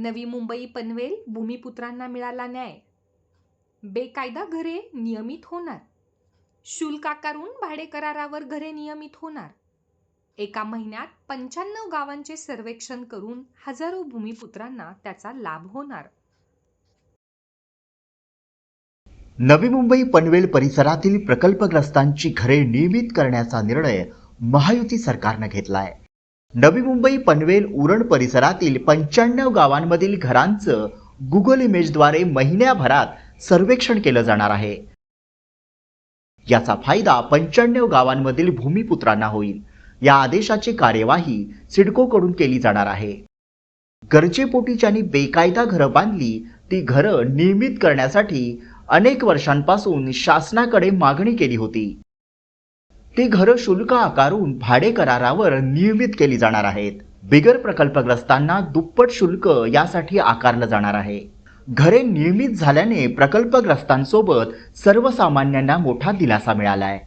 नवी मुंबई पनवेल भूमिपुत्रांना मिळाला न्याय. बेकायदा घरे नियमित होणार. शुल्क आकारून भाडे करारावर घरे नियमित होणार. एका महिन्यात पंच्याण्णव गावांचे सर्वेक्षण करून हजारो भूमिपुत्रांना त्याचा लाभ होणार. नवी मुंबई पनवेल परिसरातील प्रकल्पग्रस्तांची घरे नियमित करण्याचा निर्णय महायुती सरकारनं घेतलाय. नवी मुंबई पनवेल उरण परिसरातील पंच्याण्णव गावांमधील घरांचं गुगल इमेजद्वारे महिन्याभरात सर्वेक्षण केलं जाणार आहे. याचा फायदा पंच्याण्णव गावांमधील भूमिपुत्रांना होईल. या आदेशाची कार्यवाही सिडकोकडून केली जाणार आहे. गरजेपोटी ज्यांनी बेकायदा घरं बांधली ती घरं नियमित करण्यासाठी अनेक वर्षांपासून शासनाकडे मागणी केली होती. ती घरं शुल्क आकारून भाडे करारावर नियमित केली जाणार आहेत. बिगर प्रकल्पग्रस्तांना दुप्पट शुल्क यासाठी आकारलं जाणार आहे. घरे नियमित झाल्याने प्रकल्पग्रस्तांसोबत सर्वसामान्यांना मोठा दिलासा मिळालाय.